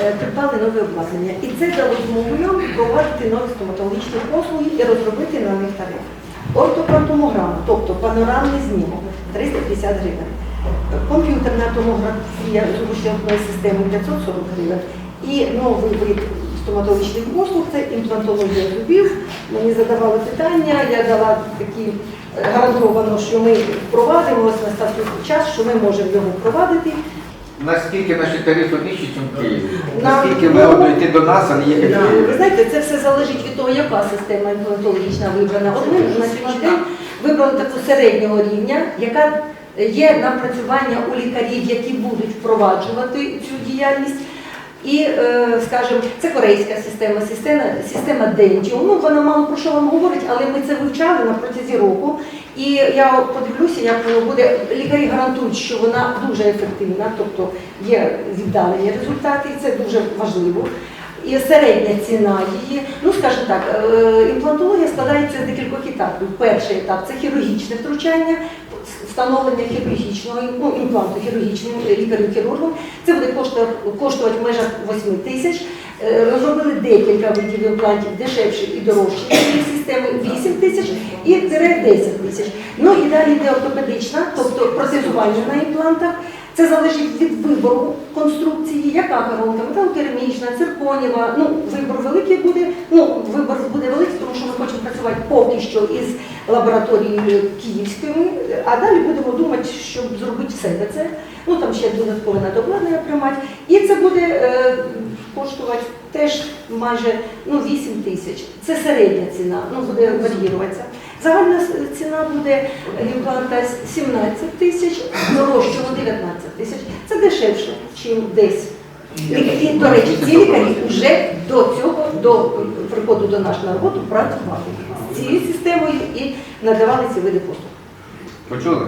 е, придбали нове обладнання. І це дало змогу проводити нові стоматологічні послуги і розробити на них тариф. Ортокартомограма, тобто панорамний знімок 350 гривень. Комп'ютерна томографія з ущербною системою 540 гривень. І новий вид стоматологічних послуг це імплантологія зубів. Мені задавали питання, я дала такі е, гарантовано, що ми впровадимо, ось настав час, що ми можемо його впровадити. Наскільки наші тарифи нижчі, ніж в Києві? Наскільки вигодно йти до нас, а не їхати в Ви знаєте, це все залежить від того, яка система імплантологічна вибрана. От ми на сьогодні день вибрали таку середнього рівня, яка є напрацювання у лікарів, які будуть впроваджувати цю діяльність. І, е, скажімо, це корейська система, система, система Dentium. Ну, вона мало про що вам говорить, але ми це вивчали на протязі року. І я подивлюся, як воно буде. Лікарі гарантують, що вона дуже ефективна, тобто є віддалені результати, і це дуже важливо. І середня ціна її, ну скажімо так, е, імплантологія складається з декількох етапів. Перший етап це хірургічне втручання, встановлення хірургічного ну, імпланту хірургічним лікарем-хірургом. Це буде коштувати, в межах 8 тисяч. Е, Розробили декілька видів імплантів дешевші і дорожчі системи 8 тисяч і тире 10 тисяч. Ну і далі йде ортопедична, тобто протезування на імплантах. Це залежить від вибору конструкції, яка коронка, металокерамічна, цирконіва. Ну, вибор великий буде. Ну, вибор буде великий, тому що ми хочемо працювати поки що із лабораторією київськими, а далі будемо думати, щоб зробити в себе це. Ну там ще додаткове надобладнання приймати. І це буде е, коштувати теж майже ну, 8 тисяч. Це середня ціна, ну буде варіюватися. Загальна ціна буде імпланта 17 тисяч, дорожчого 19 тисяч. Це дешевше, ніж десь. І, до речі, ці лікарі вже до цього, до приходу до нас на роботу працювали з цією системою і надавали ці види послуг. Почули?